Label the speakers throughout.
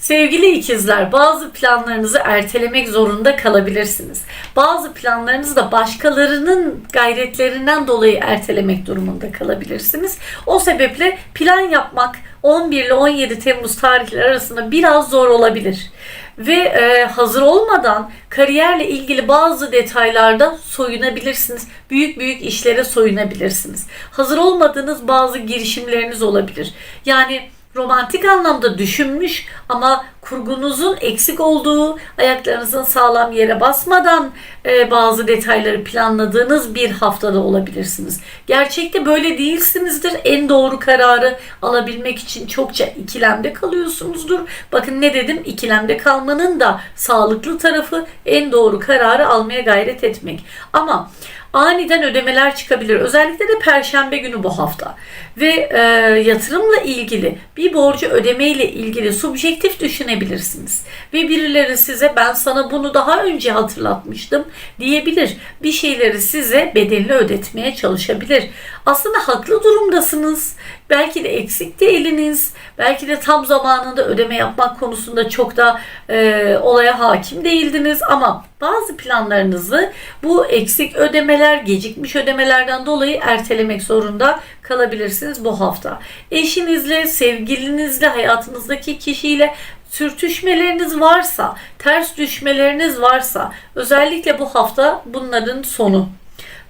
Speaker 1: Sevgili ikizler, bazı planlarınızı ertelemek zorunda kalabilirsiniz. Bazı planlarınızı da başkalarının gayretlerinden dolayı ertelemek durumunda kalabilirsiniz. O sebeple plan yapmak 11 ile 17 Temmuz tarihleri arasında biraz zor olabilir. Ve e, hazır olmadan kariyerle ilgili bazı detaylarda soyunabilirsiniz. Büyük büyük işlere soyunabilirsiniz. Hazır olmadığınız bazı girişimleriniz olabilir. Yani romantik anlamda düşünmüş ama kurgunuzun eksik olduğu, ayaklarınızın sağlam yere basmadan e, bazı detayları planladığınız bir haftada olabilirsiniz. Gerçekte böyle değilsinizdir. En doğru kararı alabilmek için çokça ikilemde kalıyorsunuzdur. Bakın ne dedim? İkilemde kalmanın da sağlıklı tarafı en doğru kararı almaya gayret etmek. Ama aniden ödemeler çıkabilir. Özellikle de perşembe günü bu hafta. Ve e, yatırımla ilgili bir borcu ödemeyle ilgili subjektif düşünebilirsiniz. Ve birileri size ben sana bunu daha önce hatırlatmıştım diyebilir. Bir şeyleri size bedelini ödetmeye çalışabilir. Aslında haklı durumdasınız. Belki de eksik de eliniz. Belki de tam zamanında ödeme yapmak konusunda çok da e, olaya hakim değildiniz. Ama bazı planlarınızı bu eksik ödemeler, gecikmiş ödemelerden dolayı ertelemek zorunda kalabilirsiniz bu hafta. Eşinizle, sevgilinizle, hayatınızdaki kişiyle sürtüşmeleriniz varsa, ters düşmeleriniz varsa özellikle bu hafta bunların sonu.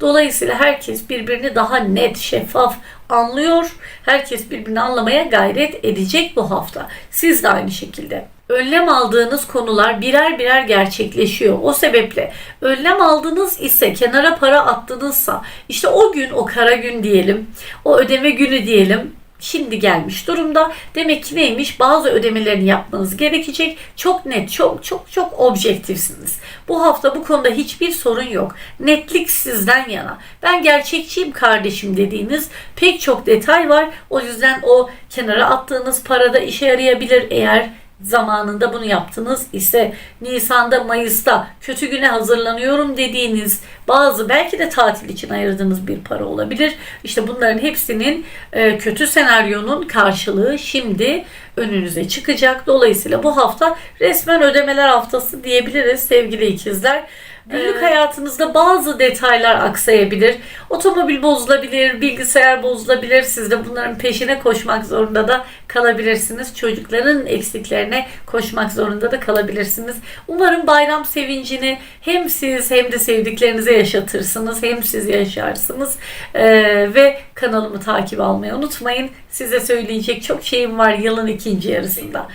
Speaker 1: Dolayısıyla herkes birbirini daha net, şeffaf anlıyor. Herkes birbirini anlamaya gayret edecek bu hafta. Siz de aynı şekilde. Önlem aldığınız konular birer birer gerçekleşiyor. O sebeple önlem aldınız ise kenara para attınızsa işte o gün o kara gün diyelim, o ödeme günü diyelim şimdi gelmiş durumda. Demek ki neymiş? Bazı ödemelerini yapmanız gerekecek. Çok net, çok çok çok objektifsiniz. Bu hafta bu konuda hiçbir sorun yok. Netlik sizden yana. Ben gerçekçiyim kardeşim dediğiniz pek çok detay var. O yüzden o kenara attığınız parada işe yarayabilir eğer zamanında bunu yaptınız ise Nisan'da Mayıs'ta kötü güne hazırlanıyorum dediğiniz bazı belki de tatil için ayırdığınız bir para olabilir. İşte bunların hepsinin e, kötü senaryonun karşılığı şimdi önünüze çıkacak. Dolayısıyla bu hafta resmen ödemeler haftası diyebiliriz sevgili ikizler. Günlük hayatınızda bazı detaylar aksayabilir. Otomobil bozulabilir, bilgisayar bozulabilir. Siz de bunların peşine koşmak zorunda da kalabilirsiniz. Çocukların eksiklerine koşmak zorunda da kalabilirsiniz. Umarım bayram sevincini hem siz hem de sevdiklerinize yaşatırsınız. Hem siz yaşarsınız. Ee, ve kanalımı takip almayı unutmayın. Size söyleyecek çok şeyim var yılın ikinci yarısında.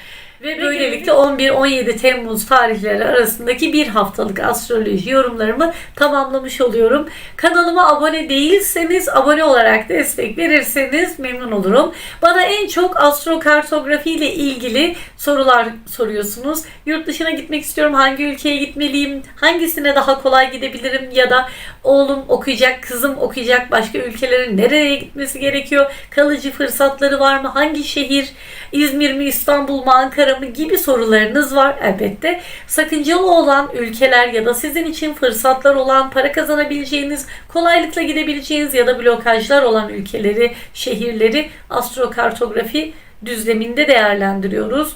Speaker 1: Ve böylelikle 11-17 Temmuz tarihleri arasındaki bir haftalık astroloji yorumlarımı tamamlamış oluyorum. Kanalıma abone değilseniz abone olarak destek verirseniz memnun olurum. Bana en çok astrokartografi ile ilgili sorular soruyorsunuz. Yurt dışına gitmek istiyorum. Hangi ülkeye gitmeliyim? Hangisine daha kolay gidebilirim? Ya da oğlum okuyacak, kızım okuyacak başka ülkelere nereye gitmesi gerekiyor? Kalıcı fırsatları var mı? Hangi şehir? İzmir mi, İstanbul mu, Ankara mı gibi sorularınız var elbette. Sakıncalı olan ülkeler ya da sizin için fırsatlar olan, para kazanabileceğiniz, kolaylıkla gidebileceğiniz ya da blokajlar olan ülkeleri, şehirleri astrokartografi düzleminde değerlendiriyoruz.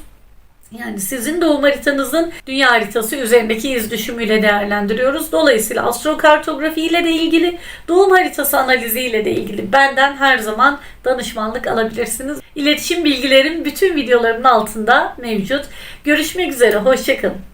Speaker 1: Yani sizin doğum haritanızın dünya haritası üzerindeki iz düşümüyle değerlendiriyoruz. Dolayısıyla astrokartografi ile de ilgili, doğum haritası analizi ile de ilgili benden her zaman danışmanlık alabilirsiniz. İletişim bilgilerim bütün videolarımın altında mevcut. Görüşmek üzere, hoşçakalın.